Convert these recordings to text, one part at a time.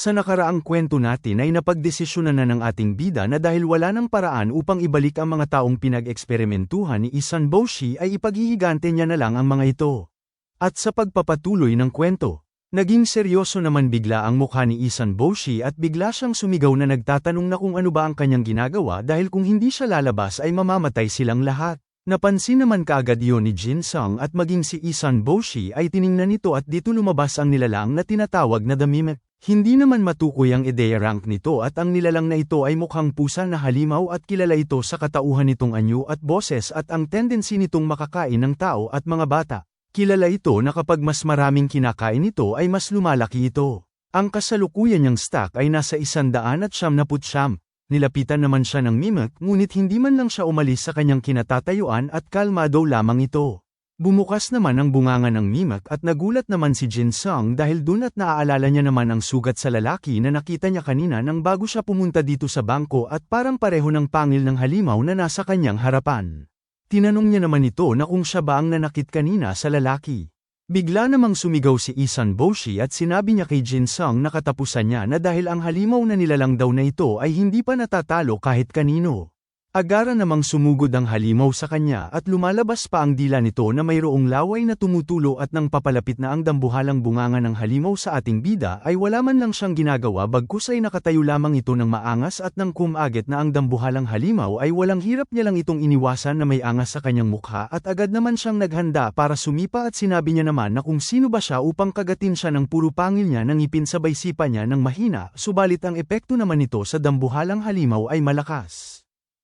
Sa nakaraang kwento natin ay napagdesisyonan na ng ating bida na dahil wala ng paraan upang ibalik ang mga taong pinag-eksperimentuhan ni Isan Boshi ay ipaghihigante niya na lang ang mga ito. At sa pagpapatuloy ng kwento, naging seryoso naman bigla ang mukha ni Isan Boshi at bigla siyang sumigaw na nagtatanong na kung ano ba ang kanyang ginagawa dahil kung hindi siya lalabas ay mamamatay silang lahat. Napansin naman kaagad iyon ni Jin Sung at maging si Isan Boshi ay tiningnan nito at dito lumabas ang nilalang na tinatawag na The Mimic. Hindi naman matukoy ang ideya rank nito at ang nilalang na ito ay mukhang pusa na halimaw at kilala ito sa katauhan nitong anyo at boses at ang tendency nitong makakain ng tao at mga bata. Kilala ito na kapag mas maraming kinakain ito ay mas lumalaki ito. Ang kasalukuyan niyang stock ay nasa isandaan at siyam. Nilapitan naman siya ng mimic ngunit hindi man lang siya umalis sa kanyang kinatatayuan at kalmado lamang ito. Bumukas naman ang bunganga ng mimak at nagulat naman si Jin Sung dahil dun at naaalala niya naman ang sugat sa lalaki na nakita niya kanina nang bago siya pumunta dito sa bangko at parang pareho ng pangil ng halimaw na nasa kanyang harapan. Tinanong niya naman ito na kung siya ba ang nanakit kanina sa lalaki. Bigla namang sumigaw si Isan Boshi at sinabi niya kay Jin Sung na katapusan niya na dahil ang halimaw na nilalang daw na ito ay hindi pa natatalo kahit kanino. Agara namang sumugod ang halimaw sa kanya at lumalabas pa ang dila nito na mayroong laway na tumutulo at nang papalapit na ang dambuhalang bunganga ng halimaw sa ating bida ay wala man lang siyang ginagawa bagkus ay nakatayo lamang ito ng maangas at nang kumagit na ang dambuhalang halimaw ay walang hirap niya lang itong iniwasan na may angas sa kanyang mukha at agad naman siyang naghanda para sumipa at sinabi niya naman na kung sino ba siya upang kagatin siya ng puro pangil niya ng ipin sabay sipa niya ng mahina subalit ang epekto naman nito sa dambuhalang halimaw ay malakas.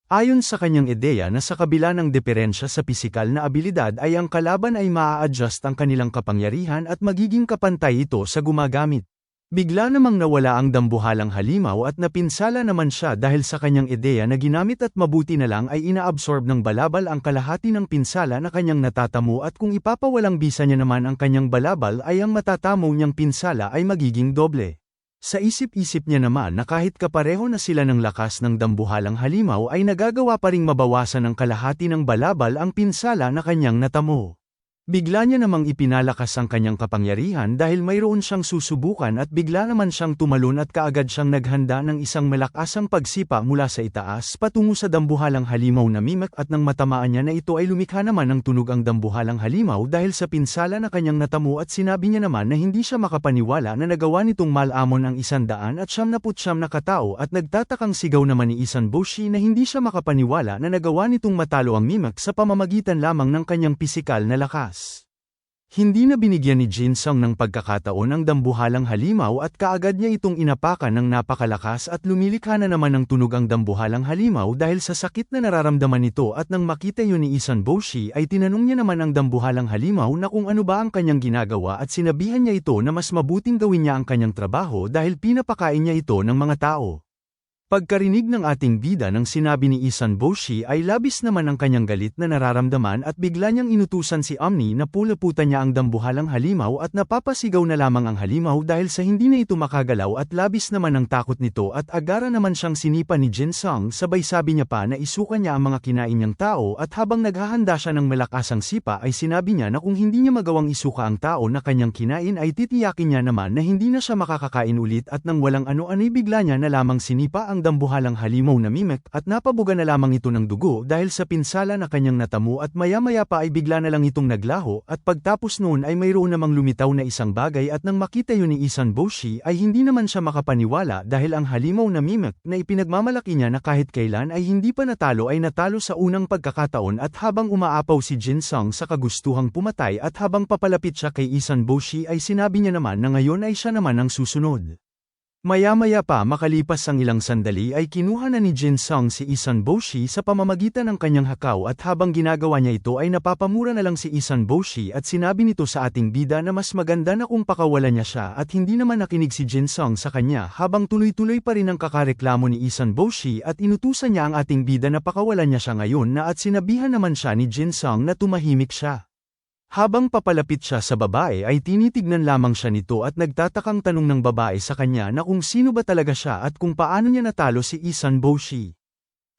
Ayon sa kanyang ideya na sa kabila ng diferensya sa pisikal na abilidad ay ang kalaban ay maa-adjust ang kanilang kapangyarihan at magiging kapantay ito sa gumagamit. Bigla namang nawala ang dambuhalang halimaw at napinsala naman siya dahil sa kanyang ideya na ginamit at mabuti na lang ay inaabsorb ng balabal ang kalahati ng pinsala na kanyang natatamo at kung ipapawalang bisa niya naman ang kanyang balabal ay ang matatamo niyang pinsala ay magiging doble. Sa isip-isip niya naman na kahit kapareho na sila ng lakas ng dambuhalang halimaw ay nagagawa pa ring mabawasan ng kalahati ng balabal ang pinsala na kanyang natamo. Bigla niya namang ipinalakas ang kanyang kapangyarihan dahil mayroon siyang susubukan at bigla naman siyang tumalon at kaagad siyang naghanda ng isang malakasang pagsipa mula sa itaas patungo sa dambuhalang halimaw na mimak at nang matamaan niya na ito ay lumikha naman ng tunog ang dambuhalang halimaw dahil sa pinsala na kanyang natamo at sinabi niya naman na hindi siya makapaniwala na nagawa nitong malamon ang isandaan at siyam na putsyam na katao at nagtatakang sigaw naman ni Isan Boshi na hindi siya makapaniwala na nagawa nitong matalo ang mimak sa pamamagitan lamang ng kanyang pisikal na lakas. Hindi na binigyan ni Jin Sung ng pagkakataon ang dambuhalang halimaw at kaagad niya itong inapakan ng napakalakas at lumilikha na naman ng tunog ang dambuhalang halimaw dahil sa sakit na nararamdaman nito at nang makita yun ni Isan Boshi ay tinanong niya naman ang dambuhalang halimaw na kung ano ba ang kanyang ginagawa at sinabihan niya ito na mas mabuting gawin niya ang kanyang trabaho dahil pinapakain niya ito ng mga tao. Pagkarinig ng ating bida ng sinabi ni Isan Boshi ay labis naman ang kanyang galit na nararamdaman at bigla niyang inutusan si Omni na pulaputan niya ang dambuhalang halimaw at napapasigaw na lamang ang halimaw dahil sa hindi na ito makagalaw at labis naman ang takot nito at agara naman siyang sinipa ni Jin Sung sabay sabi niya pa na isukan niya ang mga kinain niyang tao at habang naghahanda siya ng malakasang sipa ay sinabi niya na kung hindi niya magawang isuka ang tao na kanyang kinain ay titiyakin niya naman na hindi na siya makakakain ulit at nang walang ano-ano'y bigla niya na lamang sinipa ang ang dambuhalang halimaw na mimek at napabuga na lamang ito ng dugo dahil sa pinsala na kanyang natamo at maya-maya pa ay bigla na lang itong naglaho at pagtapos noon ay mayroon namang lumitaw na isang bagay at nang makita yun ni Isan Boshi ay hindi naman siya makapaniwala dahil ang halimaw na mimek na ipinagmamalaki niya na kahit kailan ay hindi pa natalo ay natalo sa unang pagkakataon at habang umaapaw si Jin Sung sa kagustuhang pumatay at habang papalapit siya kay Isan Boshi ay sinabi niya naman na ngayon ay siya naman ang susunod. Maya-maya pa makalipas ang ilang sandali ay kinuha na ni Jin Sung si Isan Boshi sa pamamagitan ng kanyang hakaw at habang ginagawa niya ito ay napapamura na lang si Isan Boshi at sinabi nito sa ating bida na mas maganda na kung pakawalan niya siya at hindi naman nakinig si Jin Sung sa kanya habang tuloy-tuloy pa rin ang kakareklamo ni Isan Boshi at inutusan niya ang ating bida na pakawalan niya siya ngayon na at sinabihan naman siya ni Jin Sung na tumahimik siya. Habang papalapit siya sa babae ay tinitignan lamang siya nito at nagtatakang tanong ng babae sa kanya na kung sino ba talaga siya at kung paano niya natalo si Isan Boshi.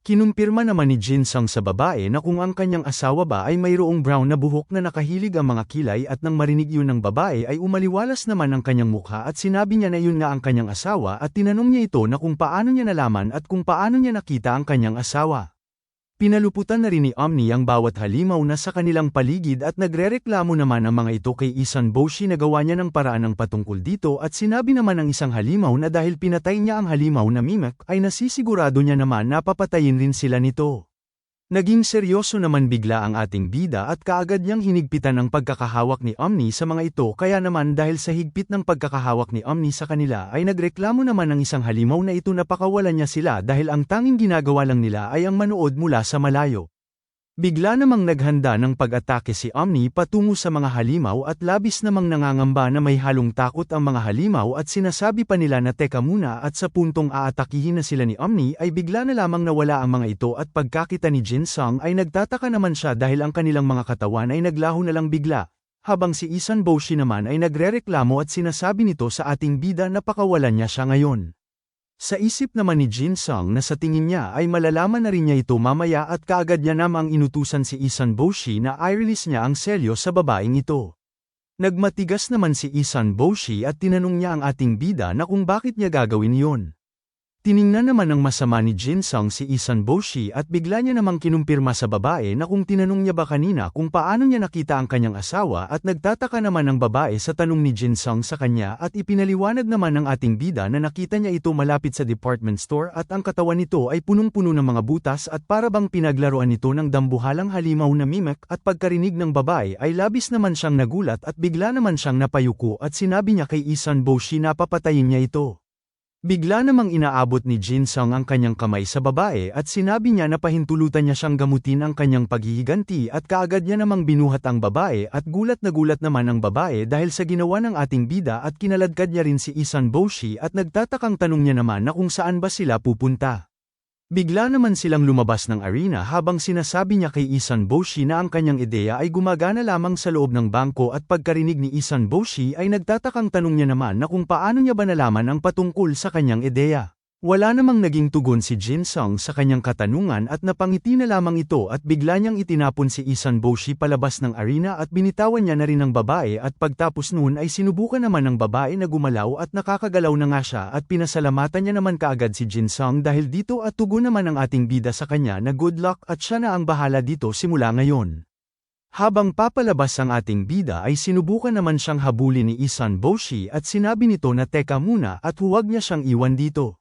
Kinumpirma naman ni Jin Sung sa babae na kung ang kanyang asawa ba ay mayroong brown na buhok na nakahilig ang mga kilay at nang marinig yun ng babae ay umaliwalas naman ang kanyang mukha at sinabi niya na yun nga ang kanyang asawa at tinanong niya ito na kung paano niya nalaman at kung paano niya nakita ang kanyang asawa. Pinaluputan na rin ni Omni ang bawat halimaw na sa kanilang paligid at nagrereklamo naman ang mga ito kay Isan Boshi na gawa niya ng paraan ng patungkol dito at sinabi naman ng isang halimaw na dahil pinatay niya ang halimaw na Mimek ay nasisigurado niya naman na papatayin rin sila nito. Naging seryoso naman bigla ang ating bida at kaagad niyang hinigpitan ang pagkakahawak ni Omni sa mga ito kaya naman dahil sa higpit ng pagkakahawak ni Omni sa kanila ay nagreklamo naman ng isang halimaw na ito na pakawalan niya sila dahil ang tanging ginagawa lang nila ay ang manood mula sa malayo. Bigla namang naghanda ng pag-atake si Omni patungo sa mga halimaw at labis namang nangangamba na may halong takot ang mga halimaw at sinasabi pa nila na teka muna at sa puntong aatakihin na sila ni Omni ay bigla na lamang nawala ang mga ito at pagkakita ni Jin Sung ay nagtataka naman siya dahil ang kanilang mga katawan ay naglaho na lang bigla, habang si Isan Boshi naman ay nagrereklamo at sinasabi nito sa ating bida na pakawalan niya siya ngayon. Sa isip naman ni Jin Sung na sa tingin niya ay malalaman na rin niya ito mamaya at kaagad niya namang inutusan si Isan Boshi na i-release niya ang selyo sa babaeng ito. Nagmatigas naman si Isan Boshi at tinanong niya ang ating bida na kung bakit niya gagawin yon. Tiningnan naman ng masama ni Jin Sung si Isan Boshi at bigla niya namang kinumpirma sa babae na kung tinanong niya ba kanina kung paano niya nakita ang kanyang asawa at nagtataka naman ang babae sa tanong ni Jin Sung sa kanya at ipinaliwanag naman ng ating bida na nakita niya ito malapit sa department store at ang katawan nito ay punong-puno ng mga butas at para bang pinaglaruan nito ng dambuhalang halimaw na mimek at pagkarinig ng babae ay labis naman siyang nagulat at bigla naman siyang napayuko at sinabi niya kay Isan Boshi na papatayin niya ito. Bigla namang inaabot ni Jin Sung ang kanyang kamay sa babae at sinabi niya na pahintulutan niya siyang gamutin ang kanyang paghihiganti at kaagad niya namang binuhat ang babae at gulat na gulat naman ang babae dahil sa ginawa ng ating bida at kinaladkad niya rin si Isan Boshi at nagtatakang tanong niya naman na kung saan ba sila pupunta. Bigla naman silang lumabas ng arena habang sinasabi niya kay Isan Boshi na ang kanyang ideya ay gumagana lamang sa loob ng bangko at pagkarinig ni Isan Boshi ay nagtatakang tanong niya naman na kung paano niya ba nalaman ang patungkol sa kanyang ideya. Wala namang naging tugon si Jin Sung sa kanyang katanungan at napangiti na lamang ito at bigla niyang itinapon si Isan Boshi palabas ng arena at binitawan niya na rin ang babae at pagtapos noon ay sinubukan naman ng babae na gumalaw at nakakagalaw na nga siya at pinasalamatan niya naman kaagad si Jin Sung dahil dito at tugon naman ang ating bida sa kanya na good luck at siya na ang bahala dito simula ngayon. Habang papalabas ang ating bida ay sinubukan naman siyang habulin ni Isan Boshi at sinabi nito na teka muna at huwag niya siyang iwan dito.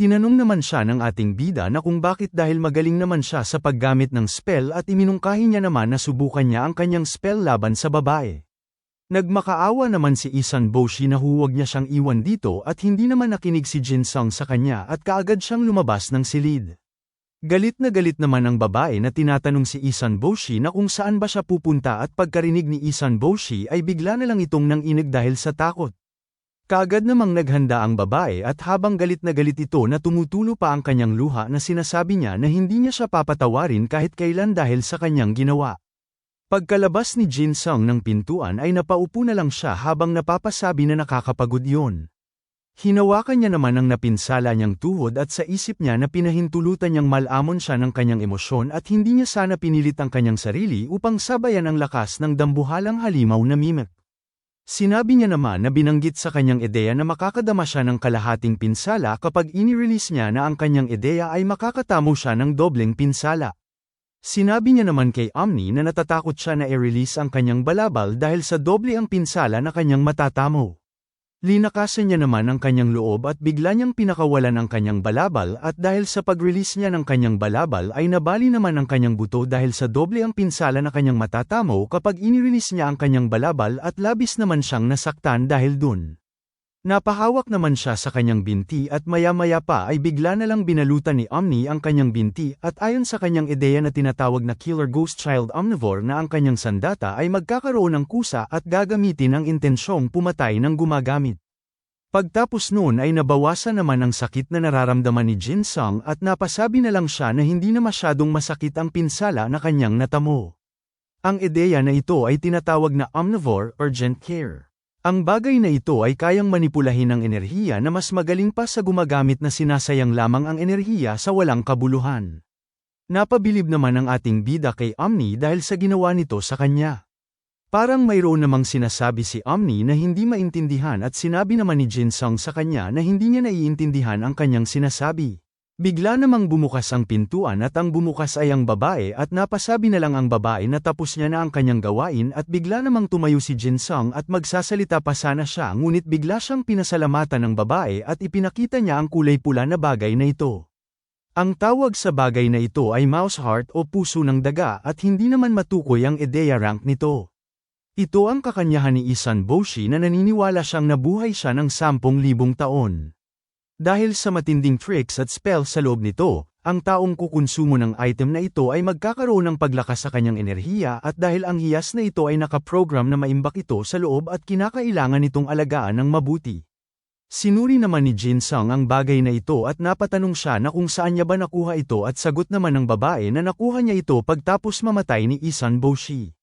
Tinanong naman siya ng ating bida na kung bakit dahil magaling naman siya sa paggamit ng spell at iminungkahi niya naman na subukan niya ang kanyang spell laban sa babae. Nagmakaawa naman si Isan Boshi na huwag niya siyang iwan dito at hindi naman nakinig si Jin Sung sa kanya at kaagad siyang lumabas ng silid. Galit na galit naman ang babae na tinatanong si Isan Boshi na kung saan ba siya pupunta at pagkarinig ni Isan Boshi ay bigla na lang itong nanginig dahil sa takot. Kaagad namang naghanda ang babae at habang galit na galit ito na tumutulo pa ang kanyang luha na sinasabi niya na hindi niya siya papatawarin kahit kailan dahil sa kanyang ginawa. Pagkalabas ni Jin Sung ng pintuan ay napaupo na lang siya habang napapasabi na nakakapagod yon. Hinawakan niya naman ang napinsala niyang tuhod at sa isip niya na pinahintulutan niyang malamon siya ng kanyang emosyon at hindi niya sana pinilit ang kanyang sarili upang sabayan ang lakas ng dambuhalang halimaw na mimek. Sinabi niya naman na binanggit sa kanyang ideya na makakadama siya ng kalahating pinsala kapag inirelease niya na ang kanyang ideya ay makakatamo siya ng dobleng pinsala. Sinabi niya naman kay Omni na natatakot siya na i-release ang kanyang balabal dahil sa doble ang pinsala na kanyang matatamo. Linakasan niya naman ang kanyang loob at bigla niyang pinakawalan ang kanyang balabal at dahil sa pag-release niya ng kanyang balabal ay nabali naman ang kanyang buto dahil sa doble ang pinsala na kanyang matatamo kapag inirelease niya ang kanyang balabal at labis naman siyang nasaktan dahil dun. Napahawak naman siya sa kanyang binti at maya-maya pa ay bigla na lang binalutan ni Omni ang kanyang binti at ayon sa kanyang ideya na tinatawag na Killer Ghost Child Omnivore na ang kanyang sandata ay magkakaroon ng kusa at gagamitin ang intensyong pumatay ng gumagamit. Pagtapos noon ay nabawasan naman ang sakit na nararamdaman ni Jin Sung at napasabi na lang siya na hindi na masyadong masakit ang pinsala na kanyang natamo. Ang ideya na ito ay tinatawag na omnivore urgent care. Ang bagay na ito ay kayang manipulahin ng enerhiya na mas magaling pa sa gumagamit na sinasayang lamang ang enerhiya sa walang kabuluhan. Napabilib naman ang ating bida kay Omni dahil sa ginawa nito sa kanya. Parang mayroon namang sinasabi si Omni na hindi maintindihan at sinabi naman ni Jin Sung sa kanya na hindi niya naiintindihan ang kanyang sinasabi. Bigla namang bumukas ang pintuan at ang bumukas ay ang babae at napasabi na lang ang babae na tapos niya na ang kanyang gawain at bigla namang tumayo si Jin Sung at magsasalita pa sana siya ngunit bigla siyang pinasalamatan ng babae at ipinakita niya ang kulay pula na bagay na ito. Ang tawag sa bagay na ito ay mouse heart o puso ng daga at hindi naman matukoy ang ideya rank nito. Ito ang kakanyahan ni Isan Boshi na naniniwala siyang nabuhay siya ng 10,000 taon. Dahil sa matinding tricks at spell sa loob nito, ang taong kukonsumo ng item na ito ay magkakaroon ng paglakas sa kanyang enerhiya at dahil ang hiyas na ito ay nakaprogram na maimbak ito sa loob at kinakailangan itong alagaan ng mabuti. Sinuri naman ni Jin Sung ang bagay na ito at napatanong siya na kung saan niya ba nakuha ito at sagot naman ng babae na nakuha niya ito pagtapos mamatay ni Isan Boshi.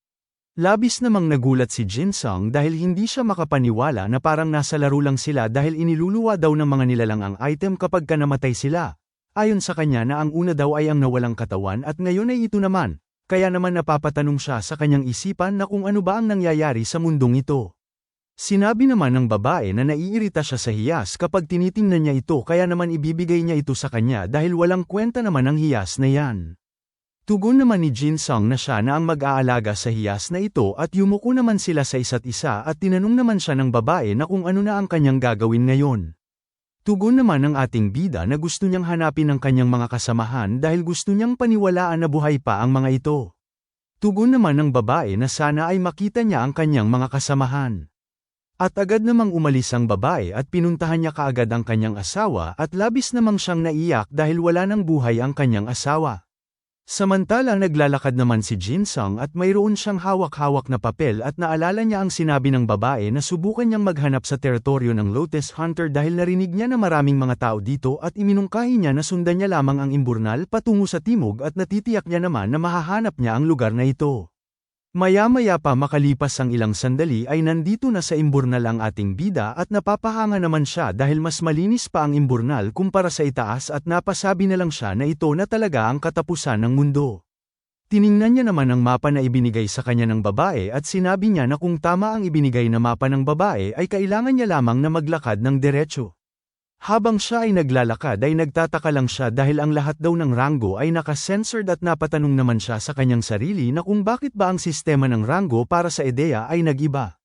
Labis namang nagulat si Jin Sung dahil hindi siya makapaniwala na parang nasa laro lang sila dahil iniluluwa daw ng mga nilalang ang item kapag ka namatay sila. Ayon sa kanya na ang una daw ay ang nawalang katawan at ngayon ay ito naman, kaya naman napapatanong siya sa kanyang isipan na kung ano ba ang nangyayari sa mundong ito. Sinabi naman ng babae na naiirita siya sa hiyas kapag tinitingnan niya ito kaya naman ibibigay niya ito sa kanya dahil walang kwenta naman ang hiyas na yan. Tugon naman ni Jin Sung na siya na ang mag-aalaga sa hiyas na ito at yumuko naman sila sa isa't isa at tinanong naman siya ng babae na kung ano na ang kanyang gagawin ngayon. Tugon naman ng ating bida na gusto niyang hanapin ang kanyang mga kasamahan dahil gusto niyang paniwalaan na buhay pa ang mga ito. Tugon naman ng babae na sana ay makita niya ang kanyang mga kasamahan. At agad namang umalis ang babae at pinuntahan niya kaagad ang kanyang asawa at labis namang siyang naiyak dahil wala nang buhay ang kanyang asawa. Samantala naglalakad naman si Jin Sung at mayroon siyang hawak-hawak na papel at naalala niya ang sinabi ng babae na subukan niyang maghanap sa teritoryo ng Lotus Hunter dahil narinig niya na maraming mga tao dito at iminungkahi niya na sundan niya lamang ang imburnal patungo sa timog at natitiyak niya naman na mahahanap niya ang lugar na ito. Maya-maya pa makalipas ang ilang sandali ay nandito na sa imburnal ang ating bida at napapahanga naman siya dahil mas malinis pa ang imburnal kumpara sa itaas at napasabi na lang siya na ito na talaga ang katapusan ng mundo. Tiningnan niya naman ang mapa na ibinigay sa kanya ng babae at sinabi niya na kung tama ang ibinigay na mapa ng babae ay kailangan niya lamang na maglakad ng diretsyo. Habang siya ay naglalakad ay nagtataka lang siya dahil ang lahat daw ng rango ay nakasensored at napatanong naman siya sa kanyang sarili na kung bakit ba ang sistema ng rango para sa ideya ay nagiba.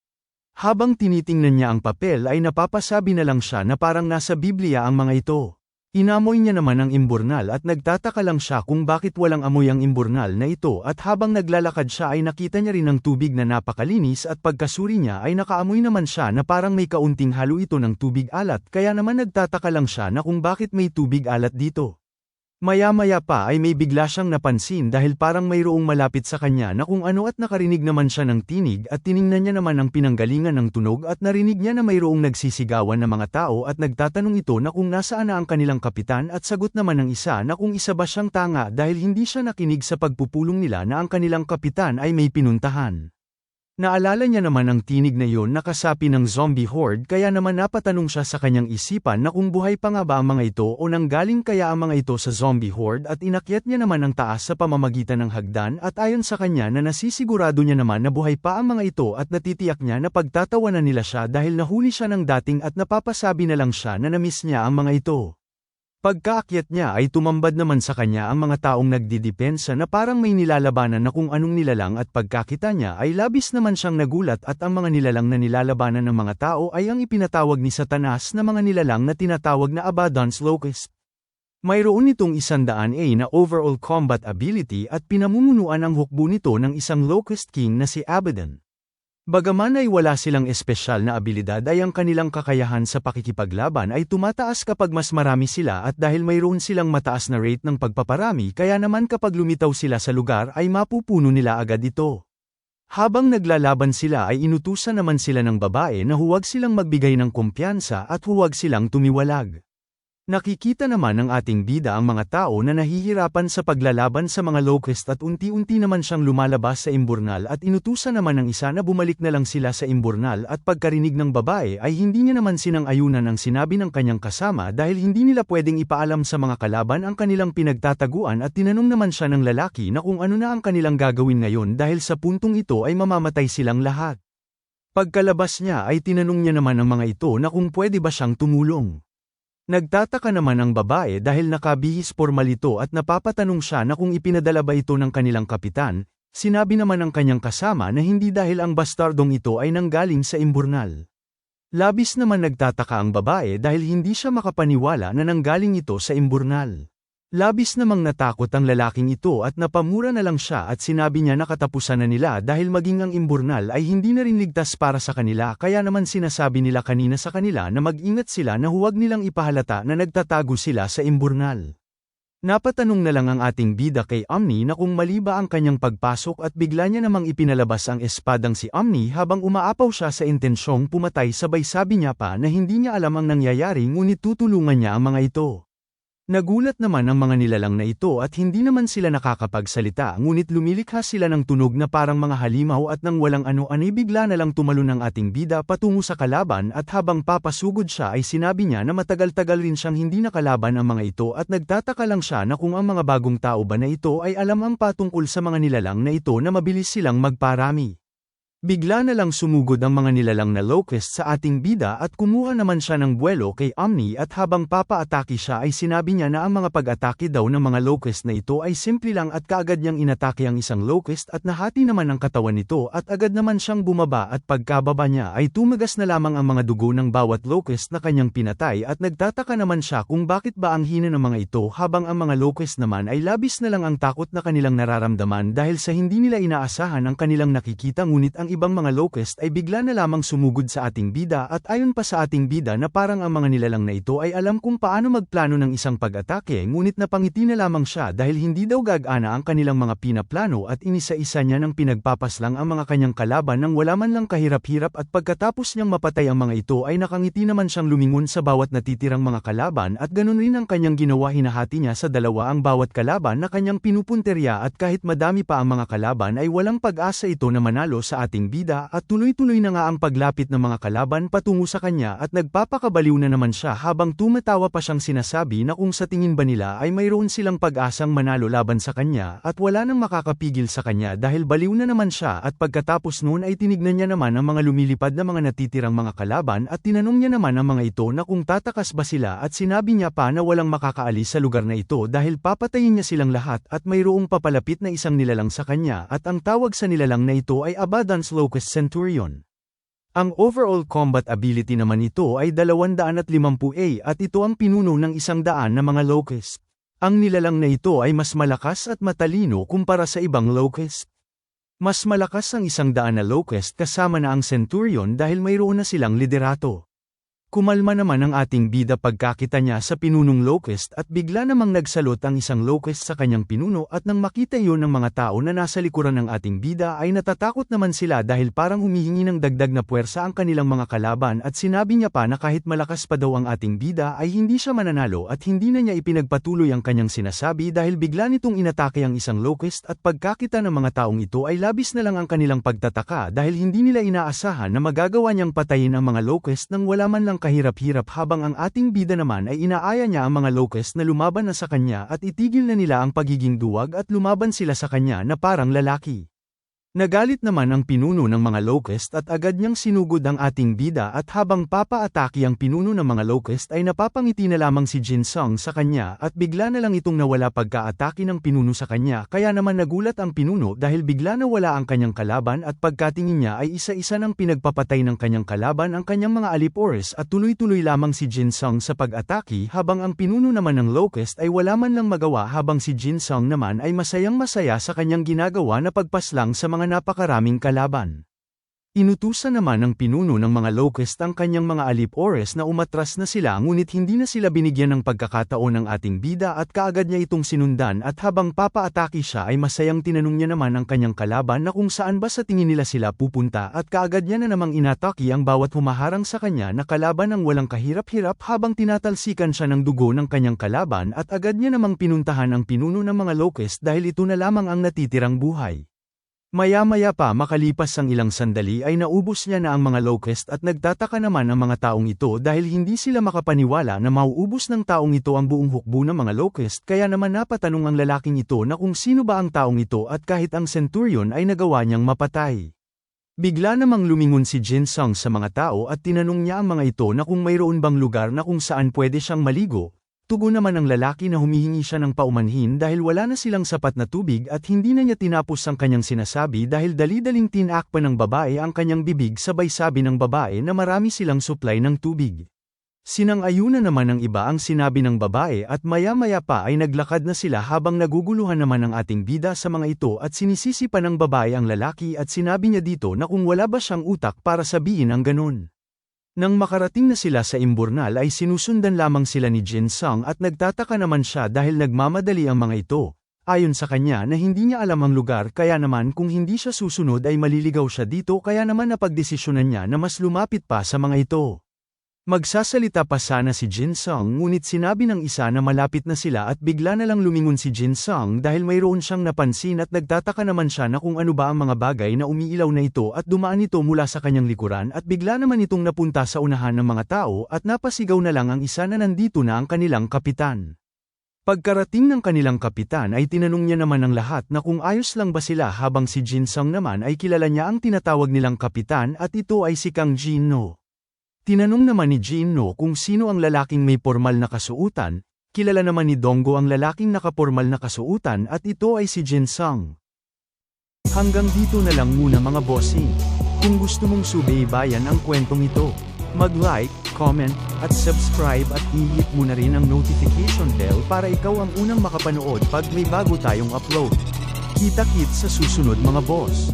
Habang tinitingnan niya ang papel ay napapasabi na lang siya na parang nasa Biblia ang mga ito. Inamoy niya naman ang imburnal at nagtataka lang siya kung bakit walang amoy ang imburnal na ito at habang naglalakad siya ay nakita niya rin ang tubig na napakalinis at pagkasuri niya ay nakaamoy naman siya na parang may kaunting halo ito ng tubig alat kaya naman nagtataka lang siya na kung bakit may tubig alat dito. Maya-maya pa ay may bigla siyang napansin dahil parang mayroong malapit sa kanya na kung ano at nakarinig naman siya ng tinig at tiningnan niya naman ang pinanggalingan ng tunog at narinig niya na mayroong nagsisigawan na mga tao at nagtatanong ito na kung nasaan na ang kanilang kapitan at sagot naman ng isa na kung isa ba siyang tanga dahil hindi siya nakinig sa pagpupulong nila na ang kanilang kapitan ay may pinuntahan. Naalala niya naman ang tinig na yon na kasapi ng zombie horde kaya naman napatanong siya sa kanyang isipan na kung buhay pa nga ba ang mga ito o nanggaling kaya ang mga ito sa zombie horde at inakyat niya naman ang taas sa pamamagitan ng hagdan at ayon sa kanya na nasisigurado niya naman na buhay pa ang mga ito at natitiyak niya na pagtatawanan nila siya dahil nahuli siya ng dating at napapasabi na lang siya na namiss niya ang mga ito. Pagkaakyat niya ay tumambad naman sa kanya ang mga taong nagdidepensa na parang may nilalabanan na kung anong nilalang at pagkakita niya ay labis naman siyang nagulat at ang mga nilalang na nilalabanan ng mga tao ay ang ipinatawag ni Satanas na mga nilalang na tinatawag na Abaddon's Locust. Mayroon nitong isandaan A na overall combat ability at pinamumunuan ang hukbo nito ng isang Locust King na si Abaddon. Bagaman ay wala silang espesyal na abilidad ay ang kanilang kakayahan sa pakikipaglaban ay tumataas kapag mas marami sila at dahil mayroon silang mataas na rate ng pagpaparami kaya naman kapag lumitaw sila sa lugar ay mapupuno nila agad ito. Habang naglalaban sila ay inutusan naman sila ng babae na huwag silang magbigay ng kumpiyansa at huwag silang tumiwalag. Nakikita naman ng ating bida ang mga tao na nahihirapan sa paglalaban sa mga locust at unti-unti naman siyang lumalabas sa imburnal at inutusan naman ng isa na bumalik na lang sila sa imburnal at pagkarinig ng babae ay hindi niya naman sinang-ayunan ang sinabi ng kanyang kasama dahil hindi nila pwedeng ipaalam sa mga kalaban ang kanilang pinagtataguan at tinanong naman siya ng lalaki na kung ano na ang kanilang gagawin ngayon dahil sa puntong ito ay mamamatay silang lahat. Pagkalabas niya ay tinanong niya naman ang mga ito na kung pwede ba siyang tumulong. Nagtataka naman ang babae dahil nakabihis formal ito at napapatanong siya na kung ipinadala ba ito ng kanilang kapitan, sinabi naman ng kanyang kasama na hindi dahil ang bastardong ito ay nanggaling sa imburnal. Labis naman nagtataka ang babae dahil hindi siya makapaniwala na nanggaling ito sa imburnal. Labis namang natakot ang lalaking ito at napamura na lang siya at sinabi niya na katapusan na nila dahil maging ang imburnal ay hindi na rin ligtas para sa kanila kaya naman sinasabi nila kanina sa kanila na mag-ingat sila na huwag nilang ipahalata na nagtatago sila sa imburnal. Napatanong na lang ang ating bida kay Omni na kung mali ba ang kanyang pagpasok at bigla niya namang ipinalabas ang espadang si Omni habang umaapaw siya sa intensyong pumatay sabay sabi niya pa na hindi niya alam ang nangyayari ngunit tutulungan niya ang mga ito. Nagulat naman ang mga nilalang na ito at hindi naman sila nakakapagsalita ngunit lumilikha sila ng tunog na parang mga halimaw at nang walang ano-ano bigla na lang tumalon ang ating bida patungo sa kalaban at habang papasugod siya ay sinabi niya na matagal-tagal rin siyang hindi nakalaban ang mga ito at nagtataka lang siya na kung ang mga bagong tao ba na ito ay alam ang patungkol sa mga nilalang na ito na mabilis silang magparami. Bigla na lang sumugod ang mga nilalang na locust sa ating bida at kumuha naman siya ng buwelo kay Omni at habang papa-atake siya ay sinabi niya na ang mga pag-atake daw ng mga locust na ito ay simple lang at kaagad niyang inatake ang isang locust at nahati naman ang katawan nito at agad naman siyang bumaba at pagkababa niya ay tumagas na lamang ang mga dugo ng bawat locust na kanyang pinatay at nagtataka naman siya kung bakit ba ang hina ng mga ito habang ang mga locust naman ay labis na lang ang takot na kanilang nararamdaman dahil sa hindi nila inaasahan ang kanilang nakikita ngunit ang ibang mga locust ay bigla na lamang sumugod sa ating bida at ayon pa sa ating bida na parang ang mga nilalang na ito ay alam kung paano magplano ng isang pag-atake ngunit napangiti na lamang siya dahil hindi daw gagana ang kanilang mga pinaplano at inisa-isa niya ng pinagpapaslang ang mga kanyang kalaban nang wala man lang kahirap-hirap at pagkatapos niyang mapatay ang mga ito ay nakangiti naman siyang lumingon sa bawat natitirang mga kalaban at ganun rin ang kanyang ginawa hinahati niya sa dalawa ang bawat kalaban na kanyang pinupunterya at kahit madami pa ang mga kalaban ay walang pag-asa ito na manalo sa ating bida at tuloy-tuloy na nga ang paglapit ng mga kalaban patungo sa kanya at nagpapakabaliw na naman siya habang tumatawa pa siyang sinasabi na kung sa tingin ba nila ay mayroon silang pag-asang manalo laban sa kanya at wala nang makakapigil sa kanya dahil baliw na naman siya at pagkatapos noon ay tinignan niya naman ang mga lumilipad na mga natitirang mga kalaban at tinanong niya naman ang mga ito na kung tatakas ba sila at sinabi niya pa na walang makakaalis sa lugar na ito dahil papatayin niya silang lahat at mayroong papalapit na isang nilalang sa kanya at ang tawag sa nilalang na ito ay Abundance Locust Centurion. Ang overall combat ability naman ito ay 250A at ito ang pinuno ng isang daan na mga locust. Ang nilalang na ito ay mas malakas at matalino kumpara sa ibang locust. Mas malakas ang isang daan na locust kasama na ang centurion dahil mayroon na silang liderato. Kumalma naman ang ating bida pagkakita niya sa pinunong locust at bigla namang nagsalot ang isang locust sa kanyang pinuno at nang makita iyon ng mga tao na nasa likuran ng ating bida ay natatakot naman sila dahil parang humihingi ng dagdag na puwersa ang kanilang mga kalaban at sinabi niya pa na kahit malakas pa daw ang ating bida ay hindi siya mananalo at hindi na niya ipinagpatuloy ang kanyang sinasabi dahil bigla nitong inatake ang isang locust at pagkakita ng mga taong ito ay labis na lang ang kanilang pagtataka dahil hindi nila inaasahan na magagawa niyang patayin ang mga locust nang wala man lang kahirap-hirap habang ang ating bida naman ay inaaya niya ang mga locust na lumaban na sa kanya at itigil na nila ang pagiging duwag at lumaban sila sa kanya na parang lalaki. Nagalit naman ang pinuno ng mga locust at agad niyang sinugod ang ating bida at habang papa-atake ang pinuno ng mga locust ay napapangiti na lamang si Jin Sung sa kanya at bigla na lang itong nawala pagka-atake ng pinuno sa kanya. Kaya naman nagulat ang pinuno dahil bigla na wala ang kanyang kalaban at pagkatingin niya ay isa-isa ng pinagpapatay ng kanyang kalaban ang kanyang mga alipores at tuloy-tuloy lamang si Jin Sung sa pag-atake habang ang pinuno naman ng locust ay wala man lang magawa habang si Jin Sung naman ay masayang masaya sa kanyang ginagawa na pagpaslang sa mga mga napakaraming kalaban. Inutusan naman ng pinuno ng mga locust ang kanyang mga alip-ores na umatras na sila ngunit hindi na sila binigyan ng pagkakataon ng ating bida at kaagad niya itong sinundan at habang papaatake siya ay masayang tinanong niya naman ang kanyang kalaban na kung saan ba sa tingin nila sila pupunta at kaagad niya na namang inataki ang bawat humaharang sa kanya na kalaban ng walang kahirap-hirap habang tinatalsikan siya ng dugo ng kanyang kalaban at agad niya namang pinuntahan ang pinuno ng mga locust dahil ito na lamang ang natitirang buhay. Maya-maya pa makalipas ang ilang sandali ay naubos niya na ang mga locust at nagtataka naman ang mga taong ito dahil hindi sila makapaniwala na mauubos ng taong ito ang buong hukbo ng mga locust kaya naman napatanong ang lalaking ito na kung sino ba ang taong ito at kahit ang centurion ay nagawa niyang mapatay. Bigla namang lumingon si Jin Sung sa mga tao at tinanong niya ang mga ito na kung mayroon bang lugar na kung saan pwede siyang maligo, Tugon naman ng lalaki na humihingi siya ng paumanhin dahil wala na silang sapat na tubig at hindi na niya tinapos ang kanyang sinasabi dahil dali-daling tinakpa ng babae ang kanyang bibig sabay sabi ng babae na marami silang supply ng tubig. Sinang-ayuna naman ng iba ang sinabi ng babae at maya-maya pa ay naglakad na sila habang naguguluhan naman ang ating bida sa mga ito at sinisisi pa ng babae ang lalaki at sinabi niya dito na kung wala ba siyang utak para sabihin ang ganun. Nang makarating na sila sa imburnal ay sinusundan lamang sila ni Jin Sung at nagtataka naman siya dahil nagmamadali ang mga ito. Ayon sa kanya na hindi niya alam ang lugar kaya naman kung hindi siya susunod ay maliligaw siya dito kaya naman napagdesisyonan niya na mas lumapit pa sa mga ito. Magsasalita pa sana si Jin Sung ngunit sinabi ng isa na malapit na sila at bigla na lang lumingon si Jin Sung dahil mayroon siyang napansin at nagtataka naman siya na kung ano ba ang mga bagay na umiilaw na ito at dumaan ito mula sa kanyang likuran at bigla naman itong napunta sa unahan ng mga tao at napasigaw na lang ang isa na nandito na ang kanilang kapitan. Pagkarating ng kanilang kapitan ay tinanong niya naman ng lahat na kung ayos lang ba sila habang si Jin Sung naman ay kilala niya ang tinatawag nilang kapitan at ito ay si Kang Jin No. Tinanong naman ni Jean No kung sino ang lalaking may formal na kasuutan, kilala naman ni Donggo ang lalaking nakapormal na kasuutan at ito ay si Jin Sung. Hanggang dito na lang muna mga bossing. Kung gusto mong subaybayan ang kwentong ito, mag-like, comment, at subscribe at i-hit mo na rin ang notification bell para ikaw ang unang makapanood pag may bago tayong upload. Kita-kit sa susunod mga boss.